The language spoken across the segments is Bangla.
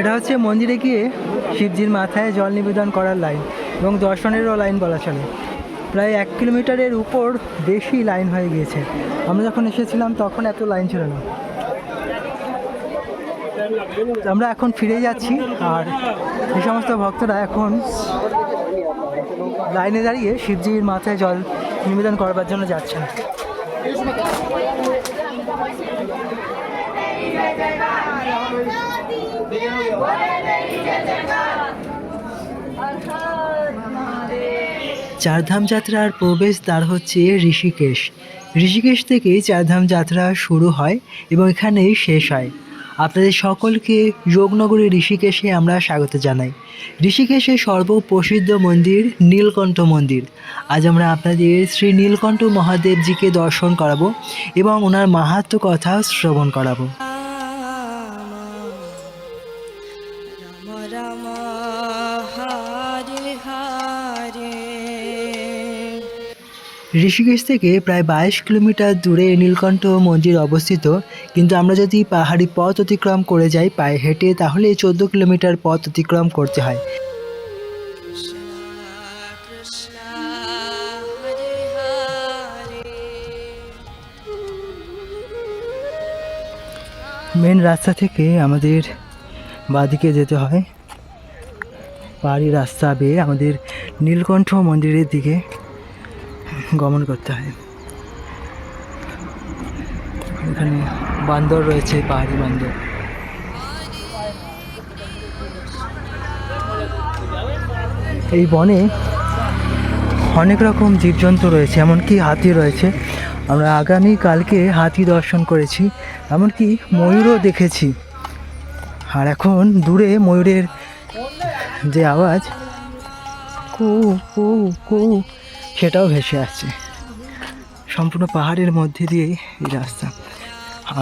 এটা হচ্ছে মন্দিরে গিয়ে শিবজির মাথায় জল নিবেদন করার লাইন এবং দর্শনেরও লাইন বলা চলে। প্রায় এক কিলোমিটারের উপর বেশি লাইন হয়ে গিয়েছে। আমরা যখন এসেছিলাম তখন এত লাইন ছিল না। আমরা এখন ফিরে যাচ্ছি আর এই সমস্ত ভক্তরা এখন লাইনে দাঁড়িয়ে শিবজির মাথায় জল নিবেদন করবার জন্য যাচ্ছেন। চারধাম যাত্রার প্রবেশ দ্বার হচ্ছে ঋষিকেশ। ঋষিকেশ থেকে চারধাম যাত্রা শুরু হয় এবং এখানেই শেষ হয়। আপনাদের সকলকে যোগনগরী ঋষিকেশে আমরা স্বাগত জানাই। ঋষিকেশের সর্বপ্রসিদ্ধ মন্দির নীলকণ্ঠ মন্দির। আজ আমরা আপনাদের শ্রী নীলকণ্ঠ মহাদেবজিকে দর্শন করাবো এবং ওনার মাহাত্ম কথা শ্রবণ করাবো। ঋষিকেশ থেকে প্রায় বাইশ কিলোমিটার দূরে নীলকণ্ঠ মন্দির অবস্থিত, কিন্তু আমরা যদি পাহাড়ি পথ অতিক্রম করে যাই, পায়ে হেঁটে তাহলে চোদ্দ কিলোমিটার পথ অতিক্রম করতে হয়। মেন রাস্তা থেকে আমাদের বাদিকে যেতে হয়। পাহাড়ি রাস্তা বেয়ে আমাদের নীলকণ্ঠ মন্দিরের দিকে গমন করতে হয়। এখানে বান্দর রয়েছে, পাহাড়ি বান্দর। এই বনে অনেক রকম জীবজন্তু রয়েছে, এমনকি হাতি রয়েছে। আমরা আগামী কালকে হাতি দর্শন করেছি, এমনকি ময়ূরও দেখেছি। আর এখন দূরে ময়ূরের যে আওয়াজ কু কু কু সেটাও ভেসে আসছে। সম্পূর্ণ পাহাড়ের মধ্যে দিয়েই এই রাস্তা।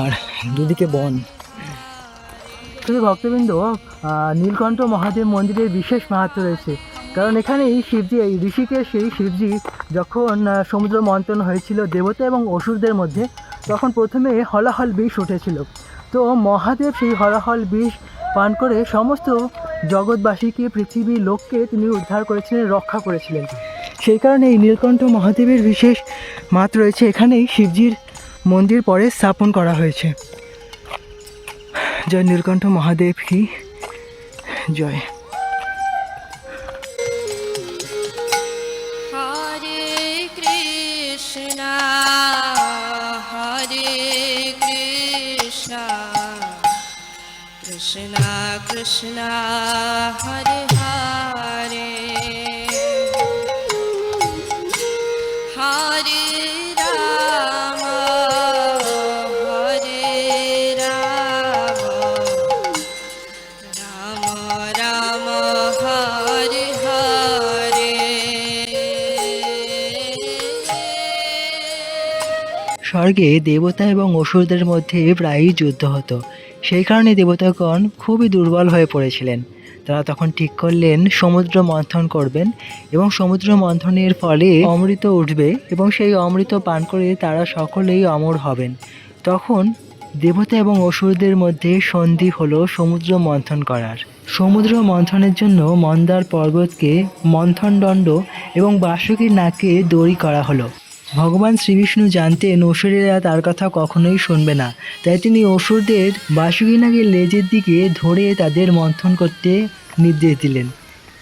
আর দুদিকে বন। শুধু ভক্তবৃন্দ নীলকণ্ঠ মহাদেব মন্দিরের বিশেষ মাহাত্ম রয়েছে। কারণ এখানে এই শিবজি, এই ঋষিকেশ সেই শিবজি যখন সমুদ্র মন্থন হয়েছিল দেবতা এবং অসুরদের মধ্যে, তখন প্রথমে হলাহল বিষ উঠেছিল। তো মহাদেব সেই হলাহল বিষ পান করে সমস্ত জগৎবাসীকে পৃথিবীর লোককে তিনি উদ্ধার করেছিলেন, রক্ষা করেছিলেন। সেই কারণে এই নীলকণ্ঠ মহাদেবের বিশেষ মাত রয়েছে। এখানেই শিবজির মন্দির পরে স্থাপন করা হয়েছে। জয় নীলকণ্ঠ মহাদেব কি? জয়। কৃষ্ণ কৃষ্ণ, হরে হরে। হরে রাম হরে রাম। রাম রাম, হরে হরে। স্বর্গে দেবতা এবং অসুরদের মধ্যে প্রায়ই যুদ্ধ হতো। সেই কারণে দেবতাগণ খুবই দুর্বল হয়ে পড়েছিলেন। তারা তখন ঠিক করলেন, সমুদ্র মন্থন করবেন এবং সমুদ্র মন্থনের ফলে অমৃত উঠবে এবং সেই অমৃত পান করে তারা সকলেই অমর হবেন। তখন দেবতা এবং অসুরদের মধ্যে সন্ধি হলো সমুদ্র মন্থন করার। সমুদ্র মন্থনের জন্য মন্দার পর্বতকে মন্থনদণ্ড এবং বাসুকীর নাকে দড়ি করা হলো। ভগবান শ্রীবিষ্ণু জানতেন অসুরেরা তার কথা কখনোই শুনবে না। তাই তিনি অসুরদের বাসুকী নাগের লেজের দিকে ধরে তাদের মন্থন করতে নির্দেশ দিলেন।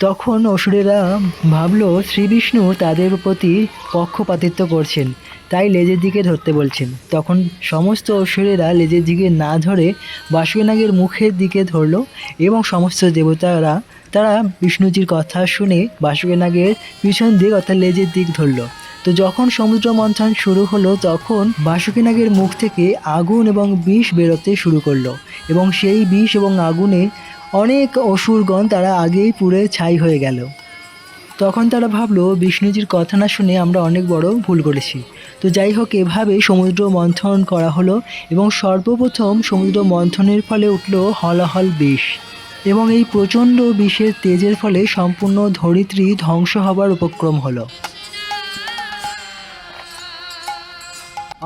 তখন অসুরেরা ভাবলো, শ্রীবিষ্ণু তাদের প্রতি পক্ষপাতিত্ব করছেন, তাই লেজের দিকে ধরতে বলছেন। তখন সমস্ত অসুরেরা লেজের দিকে না ধরে বাসুকীনাগের মুখের দিকে ধরলো এবং সমস্ত দেবতারা, তারা বিষ্ণুজির কথা শুনে বাসুকীনাগের পিছন দিক অর্থাৎ লেজের দিক ধরলো। তো যখন সমুদ্র মন্থন শুরু হলো, তখন বাসুকিনাগের মুখ থেকে আগুন এবং বিষ বেরোতে শুরু করল এবং সেই বিষ এবং আগুনে অনেক অসুরগণ তারা আগেই পুড়ে ছাই হয়ে গেল। তখন তারা ভাবলো, বিষ্ণুজির কথা না শুনে আমরা অনেক বড় ভুল করেছি। তো যাই হোক এভাবে সমুদ্র মন্থন করা হলো এবং সর্বপ্রথম সমুদ্র মন্থনের ফলে উঠল হলাহল বিষ এবং এই প্রচণ্ড বিষের তেজের ফলে সম্পূর্ণ ধরিত্রী ধ্বংস হবার উপক্রম হলো।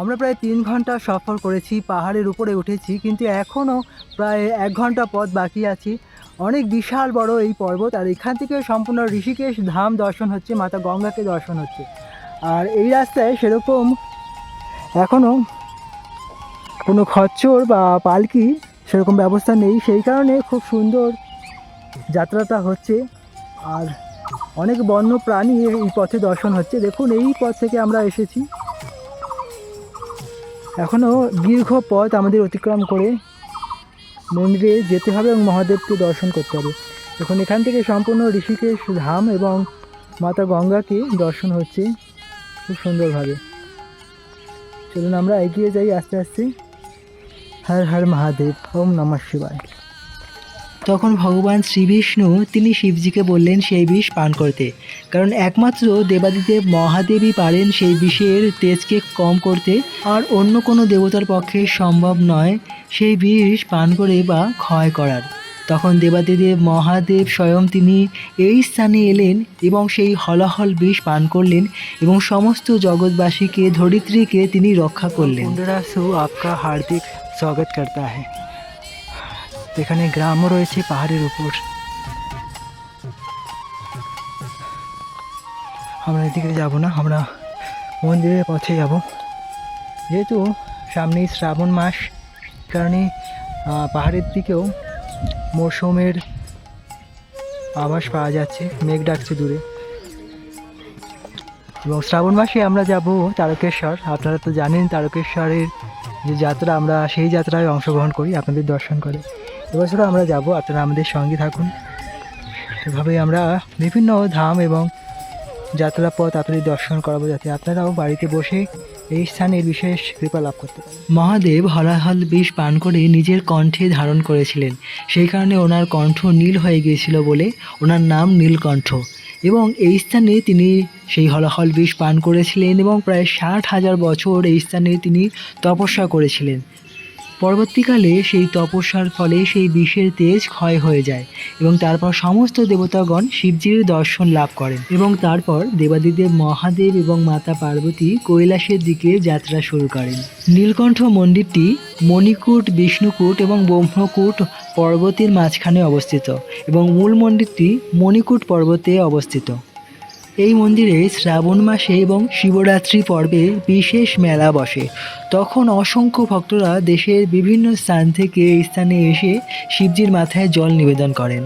আমরা প্রায় তিন ঘণ্টা সফর করেছি, পাহাড়ের উপরে উঠেছি, কিন্তু এখনও প্রায় এক ঘণ্টা পথ বাকি আছে। অনেক বিশাল বড় এই পর্বত, আর এখান থেকে সম্পূর্ণ ঋষিকেশ ধাম দর্শন হচ্ছে, মাতা গঙ্গাকে দর্শন হচ্ছে। আর এই রাস্তায় সেরকম এখনও কোনো খচ্চর বা পালকি সেরকম ব্যবস্থা নেই। সেই কারণে খুব সুন্দর যাত্রাটা হচ্ছে। আর অনেক বন্য প্রাণী এই পথে দর্শন হচ্ছে। দেখুন, এই পথ থেকে আমরা এসেছি। এখনও দীর্ঘ পথ আমাদের অতিক্রম করে মন্দিরে যেতে হবে এবং মহাদেবকে দর্শন করতে হবে। এখন এখান থেকে সম্পূর্ণ ঋষিকেশ ধাম এবং মাতা গঙ্গাকে দর্শন হচ্ছে খুব সুন্দরভাবে। চলুন আমরা এগিয়ে যাই আস্তে আস্তে। হর হর মহাদেব, ওম নমঃ শিবায়। তখন ভগবান শ্রীবিষ্ণু তিনি শিবজিকে বললেন, সেই বিষ পান করতে। কারণ একমাত্র দেবাদিদেব মহাদেবই পারেন সেই বিষের তেজকে কম করতে। আর অন্য কোনো দেবতার পক্ষে সম্ভব নয় সেই বিষ পান করে বা ক্ষয় করার। তখন দেবাদিদেব মহাদেব স্বয়ং তিনি এই স্থানে এলেন এবং সেই হলাহল বিষ পান করলেন এবং সমস্ত জগৎবাসীকে, ধরিত্রীকে তিনি রক্ষা করলেন। আপকা হার্দিক স্বাগত করতা হ্যাঁ এখানে গ্রামও রয়েছে পাহাড়ের উপর। আমরা এদিকে যাব না, আমরা মন্দিরের পথে যাব। যেহেতু সামনেই শ্রাবণ মাস কারণে পাহাড়ের দিকেও মৌসুমের আভাস পাওয়া যাচ্ছে, মেঘ ডাকছে দূরে। এবং শ্রাবণ মাসে আমরা যাব তারকেশ্বর। আপনারা তো জানেন তারকেশ্বরের যে যাত্রা, আমরা সেই যাত্রায় অংশগ্রহণ করি আপনাদের দর্শন করে। এবছরও আমরা যাব, আপনারা আমাদের সঙ্গে থাকুন। এভাবেই আমরা বিভিন্ন ধাম এবং যাত্রা পথ আপনাদের দর্শন করাবো, যাতে আপনারাও বাড়িতে বসে এই স্থানের বিশেষ কৃপা লাভ করতে মহাদেব হলাহল বিষ পান করে নিজের কণ্ঠে ধারণ করেছিলেন। সেই কারণে ওনার কণ্ঠ নীল হয়ে গিয়েছিল বলে ওনার নাম নীলকণ্ঠ। এবং এই স্থানে তিনি সেই হলাহল বিষ পান করেছিলেন এবং প্রায় ষাট হাজার বছর এই স্থানে তিনি তপস্যা করেছিলেন। পরবর্তীকালে সেই তপস্যার ফলে সেই বিষের তেজ ক্ষয় হয়ে যায় এবং তারপর সমস্ত দেবতাগণ শিবজির দর্শন লাভ করেন এবং তারপর দেবাদিদেব মহাদেব এবং মাতা পার্বতী কৈলাসের দিকে যাত্রা শুরু করেন। নীলকণ্ঠ মন্দিরটি মণিকূট, বিষ্ণুকূট এবং ব্রহ্মকূট পর্বতের মাঝখানে অবস্থিত এবং মূল মন্দিরটি মণিকূট পর্বতে অবস্থিত। এই মন্দিরে শ্রাবণ মাসে এবং শিবরাত্রি পর্বে বিশেষ মেলা বসে। তখন অসংখ্য ভক্তরা দেশের বিভিন্ন স্থান থেকে এই স্থানে এসে শিবজির মাথায় জল নিবেদন করেন।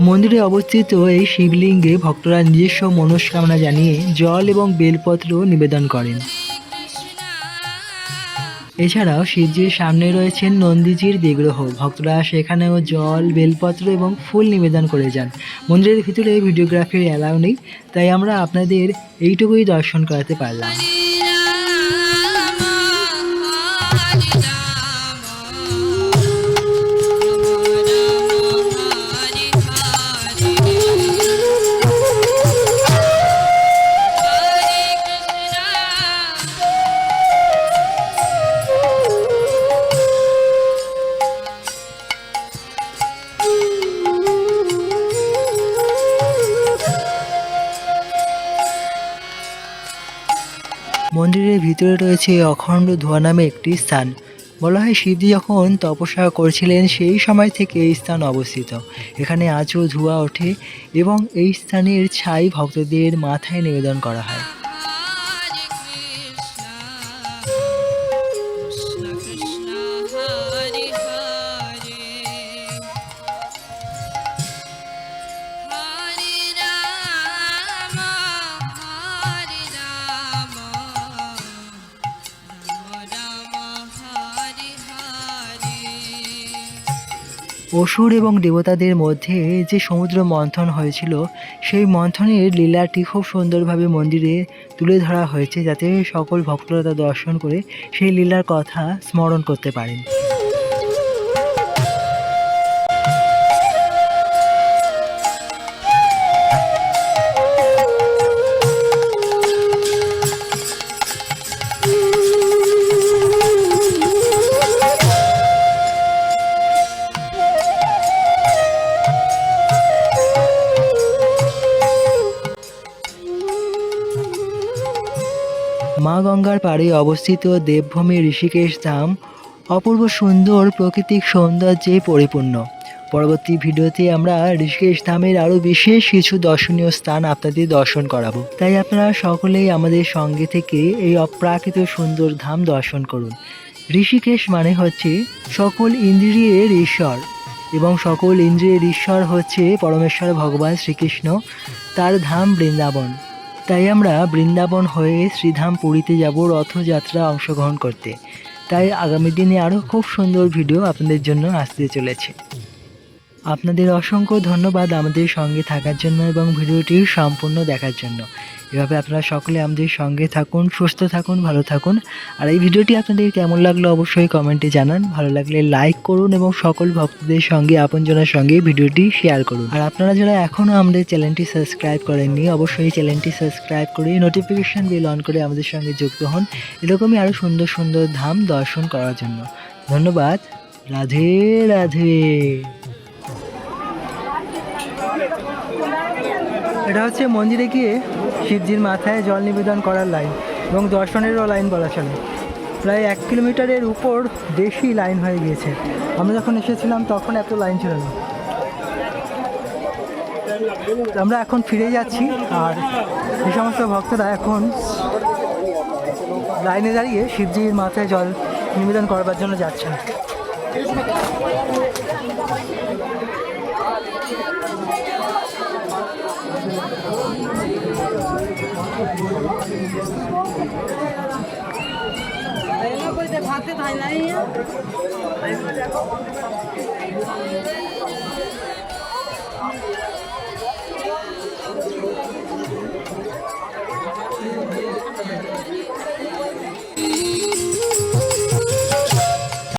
মন্দিরে অবস্থিত এই শিবলিঙ্গে ভক্তরা নিজস্ব মনস্কামনা জানিয়ে জল এবং বেলপত্র নিবেদন করেন। এছাড়াও শিবজির সামনে রয়েছেন নন্দীজির বিগ্রহ ভক্তরা সেখানেও জল, বেলপত্র এবং ফুল নিবেদন করে যান। মন্দিরের ভিতরে ভিডিওগ্রাফির অ্যালাউ নেই, তাই আমরা আপনাদের এইটুকুই দর্শন করাতে পারলাম। মন্দিরের ভিতরে রয়েছে অখণ্ড ধোয়া নামে একটি স্থান। বলা হয় শিবজি যখন তপস্যা করছিলেন, সেই সময় থেকে এই স্থান অবস্থিত। এখানে আজও ধোঁয়া ওঠে এবং এই স্থানের ছাই ভক্তদের মাথায় নিবেদন করা হয়। অসুর এবং দেবতাদের মধ্যে যে সমুদ্র মন্থন হয়েছিল, সেই মন্থনের লীলাটি খুব সুন্দরভাবে মন্দিরে তুলে ধরা হয়েছে যাতে সকল ভক্তরা দর্শন করে সেই লীলার কথা স্মরণ করতে পারেন। মহাগঙ্গার পাড়ে অবস্থিত দেবভূমি ঋষিকেশ ধাম অপূর্ব সুন্দর প্রাকৃতিক সৌন্দর্যে পরিপূর্ণ। পরবর্তী ভিডিওতে আমরা ঋষিকেশ ধামের আরও বিশেষ কিছু দর্শনীয় স্থান আপনাদের দর্শন করাবো। তাই আপনারা সকলেই আমাদের সঙ্গে থেকে এই অপ্রাকৃত সুন্দর ধাম দর্শন করুন। ঋষিকেশ মানে হচ্ছে সকল ইন্দ্রিয়ের ঈশ্বর এবং সকল ইন্দ্রিয়ের ঈশ্বর হচ্ছে পরমেশ্বর ভগবান শ্রীকৃষ্ণ, তার ধাম বৃন্দাবন। তাই আমরা বৃন্দাবন হয়ে শ্রীধাম পুরীতে যাব রথযাত্রা অংশগ্রহণ করতে। তাই আগামী দিনে আরও খুব সুন্দর ভিডিও আপনাদের জন্য আসতে চলেছে। আপনাদের অসংখ্য ধন্যবাদ আমাদের সঙ্গে থাকার জন্য এবং ভিডিওটি সম্পূর্ণ দেখার জন্য। এভাবে আপনারা সকলে আমাদের সঙ্গে থাকুন, সুস্থ থাকুন, ভালো থাকুন। আর এই ভিডিওটি আপনাদের কেমন লাগল অবশ্যই কমেন্টে জানান। ভালো লাগলে লাইক করুন এবং সকল ভক্তদের সঙ্গে, আপনজনের সঙ্গে ভিডিওটি শেয়ার করুন। আর আপনারা যারা এখনও আমাদের চ্যানেলটি সাবস্ক্রাইব করেননি, অবশ্যই চ্যানেলটি সাবস্ক্রাইব করে নোটিফিকেশান বিল অন করে আমাদের সঙ্গে যুক্ত হন। এরকমই আরও সুন্দর সুন্দর ধাম দর্শন করার জন্য। ধন্যবাদ। রাধে রাধে। এটা হচ্ছে মন্দিরে গিয়ে শিবজির মাথায় জল নিবেদন করার লাইন এবং দর্শনেরও লাইন বলা চলে। প্রায় এক কিলোমিটারের উপর বেশি লাইন হয়ে গিয়েছে। আমরা যখন এসেছিলাম তখন এত লাইন ছিল না। আমরা এখন ফিরে যাচ্ছি আর এই সমস্ত ভক্তরা এখন লাইনে দাঁড়িয়ে শিবজির মাথায় জল নিবেদন করবার জন্য যাচ্ছেন। খাই নাই